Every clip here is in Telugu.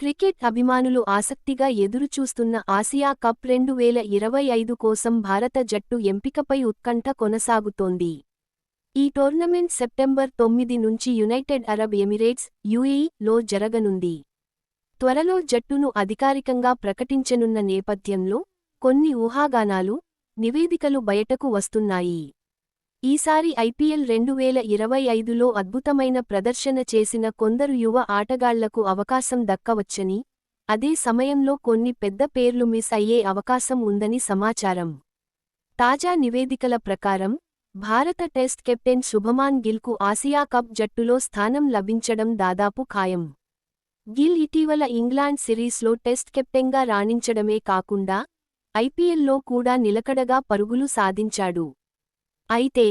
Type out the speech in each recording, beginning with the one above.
క్రికెట్ అభిమానులు ఆసక్తిగా ఎదురుచూస్తున్న ఆసియా కప్ రెండు వేల ఇరవై ఐదు కోసం భారత జట్టు ఎంపికపై ఉత్కంఠ కొనసాగుతోంది. ఈ టోర్నమెంట్ సెప్టెంబర్ తొమ్మిది నుంచి యునైటెడ్ అరబ్ ఎమిరేట్స్ యుఏఈ లో జరగనుంది. త్వరలో జట్టును అధికారికంగా ప్రకటించనున్న నేపథ్యంలో కొన్ని ఊహాగానాలు నివేదికలు బయటకు వస్తున్నాయి. ఈసారి ఐపీఎల్ రెండు వేల ఇరవై ఐదులో అద్భుతమైన ప్రదర్శన చేసిన కొందరు యువ ఆటగాళ్ళకు అవకాశం దక్కవచ్చని అదే సమయంలో కొన్ని పెద్ద పేర్లు మిస్ అయ్యే అవకాశం ఉందని సమాచారం. తాజా నివేదికల ప్రకారం భారత టెస్ట్ కెప్టెన్ శుభమాన్ గిల్కు ఆసియా కప్ జట్టులో స్థానం లభించడం దాదాపు ఖాయం. గిల్ ఇటీవల ఇంగ్లాండ్ సిరీస్లో టెస్ట్ కెప్టెన్గా రాణించడమే కాకుండా ఐపీఎల్లో కూడా నిలకడగా పరుగులు సాధించాడు. అయితే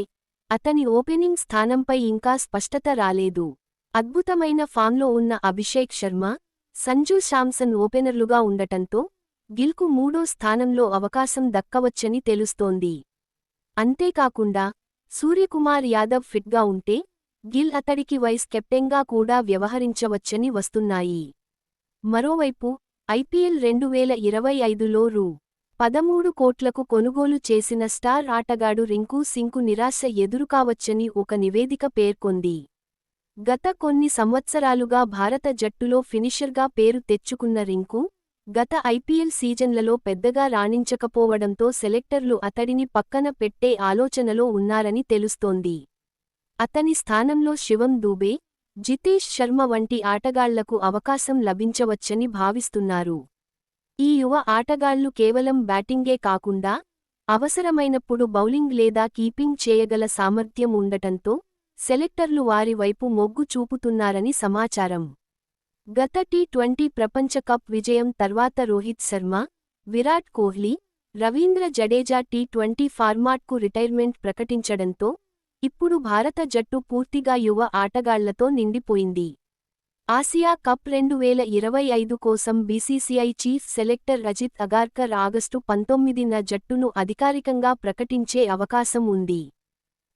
అతని ఓపెనింగ్ స్థానంపై ఇంకా స్పష్టత రాలేదు. అద్భుతమైన ఫామ్లో ఉన్న అభిషేక్ శర్మ సంజూ శాంసన్ ఓపెనర్లుగా ఉండటంతో గిల్కు మూడో స్థానంలో అవకాశం దక్కవచ్చని తెలుస్తోంది. అంతేకాకుండా సూర్యకుమార్ యాదవ్ ఫిట్గా ఉంటే గిల్ అతడికి వైస్ కెప్టెన్గా కూడా వ్యవహరించవచ్చని వస్తున్నాయి. మరోవైపు ఐపీఎల్ రెండు వేల ఇరవై ఐదులో రూ. పదమూడు కోట్లకు కొనుగోలు చేసిన స్టార్ ఆటగాడు రింకు సింగ్కు నిరాశ ఎదురుకావచ్చని ఒక నివేదిక పేర్కొంది. గత కొన్ని సంవత్సరాలుగా భారత జట్టులో ఫినిషర్గా పేరు తెచ్చుకున్న రింకు గత ఐపీఎల్ సీజన్లలో పెద్దగా రాణించకపోవడంతో సెలెక్టర్లు అతడిని పక్కన పెట్టే ఆలోచనలో ఉన్నారని తెలుస్తోంది. అతని స్థానంలో శివం దూబే జితేష్ శర్మ వంటి ఆటగాళ్ళకు అవకాశం లభించవచ్చని భావిస్తున్నారు. ఈ యువ ఆటగాళ్ళు కేవలం బ్యాటింగే కాకుండా అవసరమైనప్పుడు బౌలింగ్ లేదా కీపింగ్ చేయగల సామర్థ్యం ఉండటంతో సెలెక్టర్లు వారి వైపు మొగ్గు చూపుతున్నారని సమాచారం. గత టీ ట్వంటీ ప్రపంచ కప్ విజయం తర్వాత రోహిత్ శర్మ విరాట్ కోహ్లీ రవీంద్ర జడేజా టీ ట్వంటీ ఫార్మాట్కు రిటైర్మెంట్ ప్రకటించడంతో ఇప్పుడు భారత జట్టు పూర్తిగా యువ ఆటగాళ్ళతో నిండిపోయింది. ఆసియా కప్ రెండు వేల ఇరవై ఐదు కోసం BCCI chief selector Ajit Agarkar August పంతొమ్మిదిన జట్టును అధికారికంగా ప్రకటించే అవకాశం ఉంది.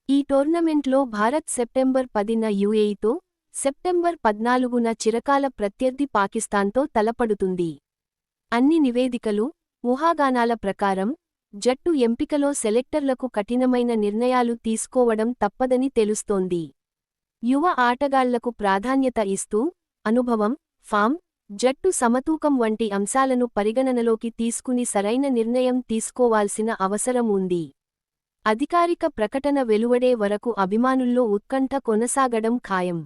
ఈ టోర్నమెంట్లో భారత్ సెప్టెంబర్ పదిన యుఏఈతో సెప్టెంబర్ పద్నాలుగున చిరకాల ప్రత్యర్థి పాకిస్తాన్తో తలపడుతుంది. అన్ని నివేదికలు ఊహాగానాల ప్రకారం జట్టు ఎంపికలో సెలెక్టర్లకు కఠినమైన నిర్ణయాలు తీసుకోవడం తప్పదని తెలుస్తోంది. యువ ఆటగాళ్ళకు ప్రాధాన్యత ఇస్తూ అనుభవం ఫామ్ జట్టు సమతూకం వంటి అంశాలను పరిగణనలోకి తీసుకుని సరైన నిర్ణయం తీసుకోవాల్సిన అవసరం ఉంది. అధికారిక ప్రకటన వెలువడే వరకు అభిమానుల్లో ఉత్కంఠ కొనసాగడం ఖాయం.